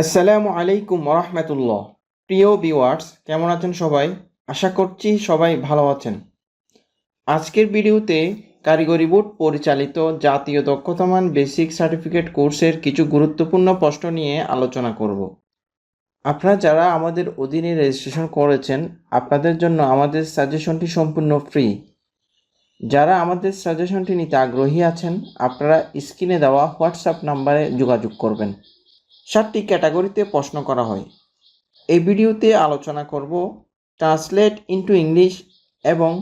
আসসালামু আলাইকুম রহমতুল্লাহ প্রিয় ভিউয়ার্স, কেমন আছেন সবাই? আশা করছি সবাই ভালো আছেন। আজকের ভিডিওতে কারিগরি বোর্ড পরিচালিত জাতীয় দক্ষতামান বেসিক সার্টিফিকেট কোর্সের কিছু গুরুত্বপূর্ণ প্রশ্ন নিয়ে আলোচনা করব। আপনারা যারা আমাদের অধীনে রেজিস্ট্রেশন করেছেন, আপনাদের জন্য আমাদের সাজেশনটি সম্পূর্ণ ফ্রি। যারা আমাদের সাজেশনটি নিতে আগ্রহী আছেন, আপনারা স্ক্রিনে দেওয়া হোয়াটসঅ্যাপ নাম্বারে যোগাযোগ করবেন। সাতটি ক্যাটাগরিতে প্রশ্ন করা হয়। এই ভিডিওতে আলোচনা করব ট্রান্সলেট ইন্টু ইংলিশ এবং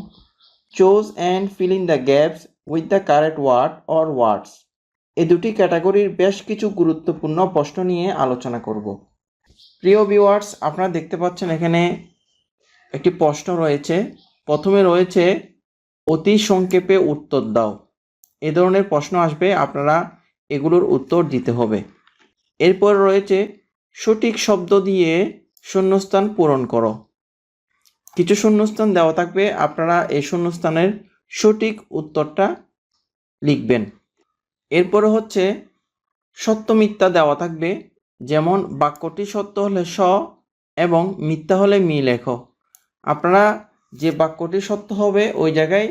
choose and fill in the gaps with the correct word or words. এই দুটি ক্যাটাগরির বেশ কিছু গুরুত্বপূর্ণ প্রশ্ন নিয়ে আলোচনা করব। প্রিয় ভিউয়ার্স, আপনারা দেখতে পাচ্ছেন এখানে একটি প্রশ্ন রয়েছে। প্রথমে রয়েছে, অতি সংক্ষেপে উত্তর দাও। এ ধরনের প্রশ্ন আসবে, আপনারা এগুলোর উত্তর দিতে হবে। এরপর রয়েছে সঠিক শব্দ দিয়ে শূন্যস্থান পূরণ করো। কিছু শূন্যস্থান দেওয়া থাকবে, আপনারা এই শূন্যস্থানের সঠিক উত্তরটা লিখবেন। এরপরে হচ্ছে সত্য মিথ্যা দেওয়া থাকবে, যেমন বাক্যটি সত্য হলে স এবং মিথ্যা হলে মি লেখো। আপনারা যে বাক্যটি সত্য হবে, ওই জায়গায়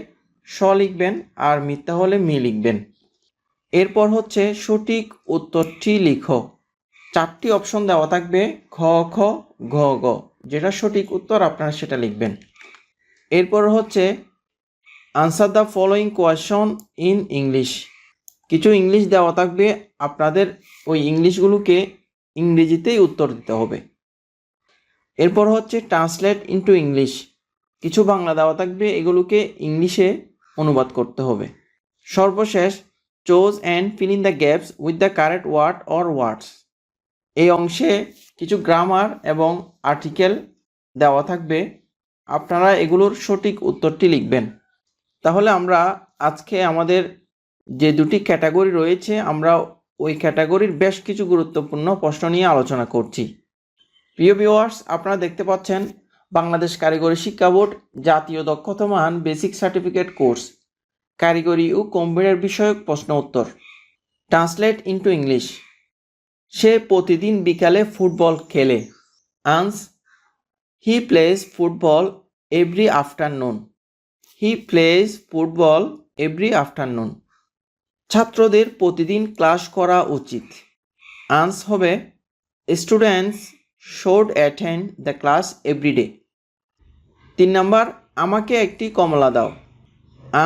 স লিখবেন আর মিথ্যা হলে মি লিখবেন। এরপর হচ্ছে সঠিক উত্তরটি লিখো। চারটি অপশন দেওয়া থাকবে খ খ, ঘ, গ। যেটা সঠিক উত্তর আপনারা সেটা লিখবেন। এরপর হচ্ছে answer the following question in English কিছু ইংলিশ দেওয়া থাকবে, আপনাদের ওই ইংলিশগুলোকে ইংরেজিতেই উত্তর দিতে হবে। এরপর হচ্ছে ট্রান্সলেট ইনটু ইংলিশ কিছু বাংলা দেওয়া থাকবে, এগুলোকে ইংলিশে অনুবাদ করতে হবে। সর্বশেষ choose and fill in the gaps with the correct word or words এই অংশে কিছু গ্রামার এবং আর্টিকেল দেওয়া থাকবে। আপনারা এগুলোর সঠিক উত্তরটি লিখবেন। তাহলে আমরা আজকে আমাদের যে দুটি ক্যাটাগরি রয়েছে, আমরা ওই ক্যাটাগরির বেশ কিছু গুরুত্বপূর্ণ প্রশ্ন নিয়ে আলোচনা করছি। প্রিয় ভিউয়ার্স আপনারা দেখতে পাচ্ছেন বাংলাদেশ কারিগরি শিক্ষা বোর্ড জাতীয় দক্ষতা মান বেসিক সার্টিফিকেট কোর্স কারিগরি ও কম্পিউটার বিষয়ক প্রশ্ন উত্তর। ট্রান্সলেট ইনটু ইংলিশ সে প্রতিদিন বিকালে ফুটবল খেলে। Ans, he plays football every afternoon. He plays football every afternoon. ছাত্রদের প্রতিদিন ক্লাস করা উচিত। আনস হবে, students should attend the class everyday তিন নম্বর, আমাকে একটি কমলা দাও।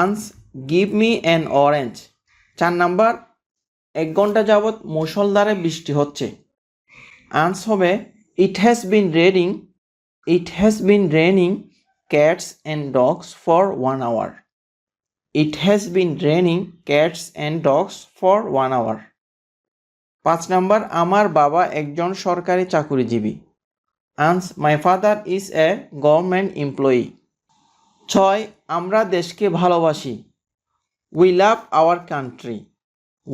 Ans, give me an orange. চার নাম্বার এক ঘণ্টা যাবৎ মুষলধারে বৃষ্টি হচ্ছে। আনস হবে it has been raining it has been raining cats and dogs for one hour it has been raining cats and dogs for one hour পাঁচ number, আমার বাবা একজন সরকারি চাকুরিজীবী। Ans my father is a government employee ছয়, আমরা দেশকে ভালোবাসি। We love our country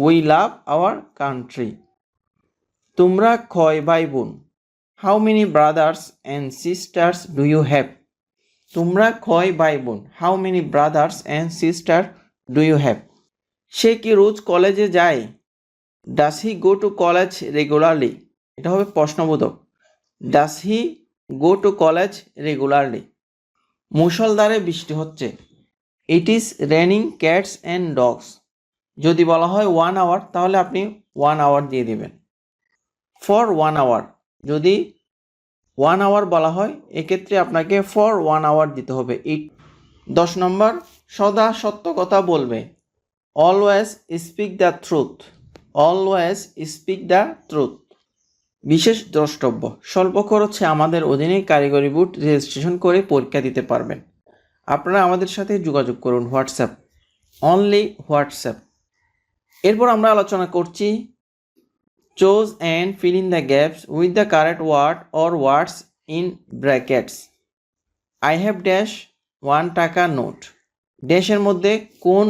we love our country তোমরা কয় ভাই বোন how many brothers and sisters do you have তোমরা কয় ভাই বোন how many brothers and sister do you have সে কি রোজ কলেজে যায়? Does he go to college regularly এটা হবে প্রশ্নবোধক। Does he go to college regularly মুষলধারে বৃষ্টি হচ্ছে। It is raining cats and dogs যদি বলা হয় ওয়ান আওয়ার তাহলে আপনি ওয়ান আওয়ার দিয়ে দিবেন। ফর ওয়ান আওয়ার যদি ওয়ান আওয়ার বলা হয়, এক্ষেত্রে আপনাকে ফর ওয়ান আওয়ার দিতে হবে। ইট দশ নম্বর, সদা সত্য কথা বলবে। Always speak the truth always speak the truth বিশেষ দ্রষ্টব্য, স্বল্প খরচে আমাদের অধীনে কারিগরি বুট রেজিস্ট্রেশন করে পরীক্ষা দিতে পারবেন। আপনারা আমাদের সাথে যোগাযোগ করুন হোয়াটসঅ্যাপ। Only WhatsApp. এরপর আমরা আলোচনা করছি choose and fill in the gaps with the correct word or words in brackets. I have dash one টাকা নোট ড্যাশের মধ্যে কোন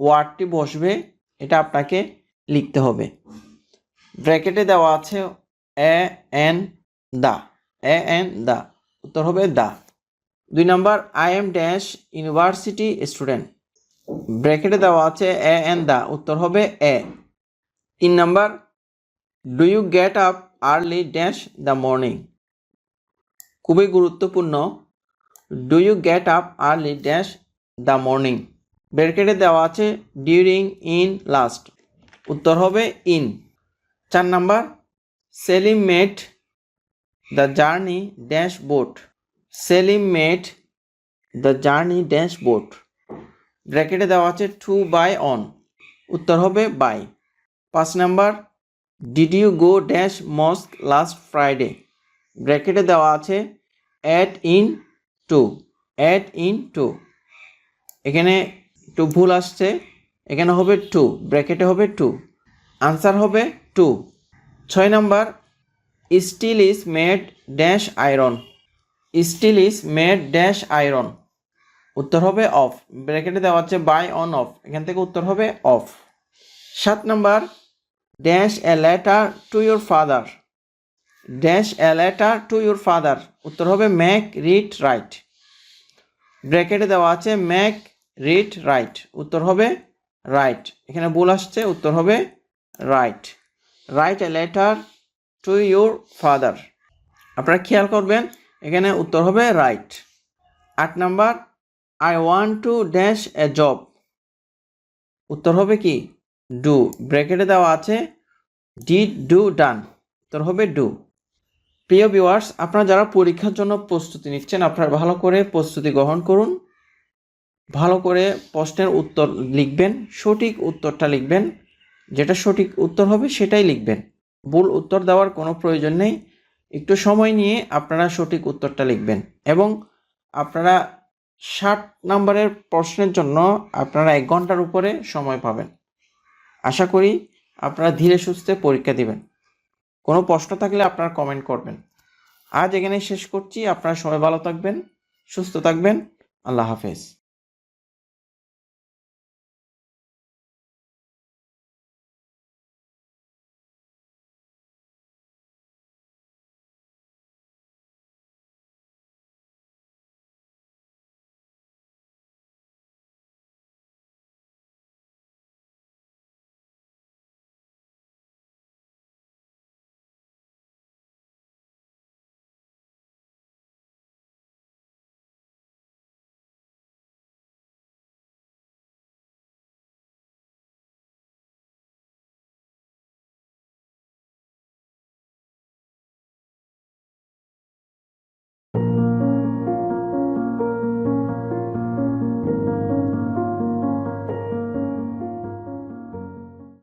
ওয়ার্ডটি বসবে এটা আপনাকে লিখতে হবে। ব্র্যাকেটে দেওয়া আছে A N the. A N দা। উত্তর হবে দা। দুই নম্বর I am dash university student ব্র্যাকেটে দেওয়া আছে এ এন দা উত্তর হবে এ। তিন নম্বর do you get up early dash the morning খুবই গুরুত্বপূর্ণ। Do you get up early dash the morning ব্রেকেটে দেওয়া আছে ডিউরিং ইন লাস্ট উত্তর হবে ইন চার number Selim made the journey dash boat Selim made the journey dash boat ব্র্যাকেটে দেওয়া আছে টু বাই অন উত্তর হবে বাই পাঁচ number did you go dash mosque last Friday ব্র্যাকেটে দেওয়া আছে at in to at in to এখানে একটু ভুল আসছে। এখানে হবে টু ব্র্যাকেটে হবে টু আনসার হবে টু ছয় number steel is made dash iron steel is made dash iron উত্তর হবে অফ। ব্র্যাকেটে দেওয়া আছে বাই অন অফ। এখান থেকে উত্তর হবে অফ। সাত number, dash a letter to your father. Dash a letter to your father. উত্তর হবে ম্যাক রিড রাইট। ব্র্যাকেটে দেওয়া আছে ম্যাক রিড রাইট। উত্তর হবে রাইট। এখানে ভুল আসছে, উত্তর হবে write. Write a letter to your father. আপনারা খেয়াল করবেন, এখানে উত্তর হবে রাইট। আট number I want to dash a job উত্তর হবে কি? ডু ব্র্যাকেটে দেওয়া আছে ডিড ডু ডান উত্তর হবে ডু প্রিয় ভিউয়ার্স আপনারা যারা পরীক্ষার জন্য প্রস্তুতি নিচ্ছেন, আপনারা ভালো করে প্রস্তুতি গ্রহণ করুন। ভালো করে প্রশ্নের উত্তর লিখবেন, সঠিক উত্তরটা লিখবেন। যেটা সঠিক উত্তর হবে, সেটাই লিখবেন। ভুল উত্তর দেওয়ার কোনো প্রয়োজন নেই। একটু সময় নিয়ে আপনারা সঠিক উত্তরটা লিখবেন। এবং আপনারা ষাট নম্বরের প্রশ্নের জন্য আপনারা এক ঘণ্টার উপরে সময় পাবেন। আশা করি আপনারা ধীরে সুস্থে পরীক্ষা দিবেন। কোনো প্রশ্ন থাকলে আপনারা কমেন্ট করবেন। আজ এখানে শেষ করছি। আপনারা সবাই ভালো থাকবেন, সুস্থ থাকবেন। আল্লাহ হাফেজ।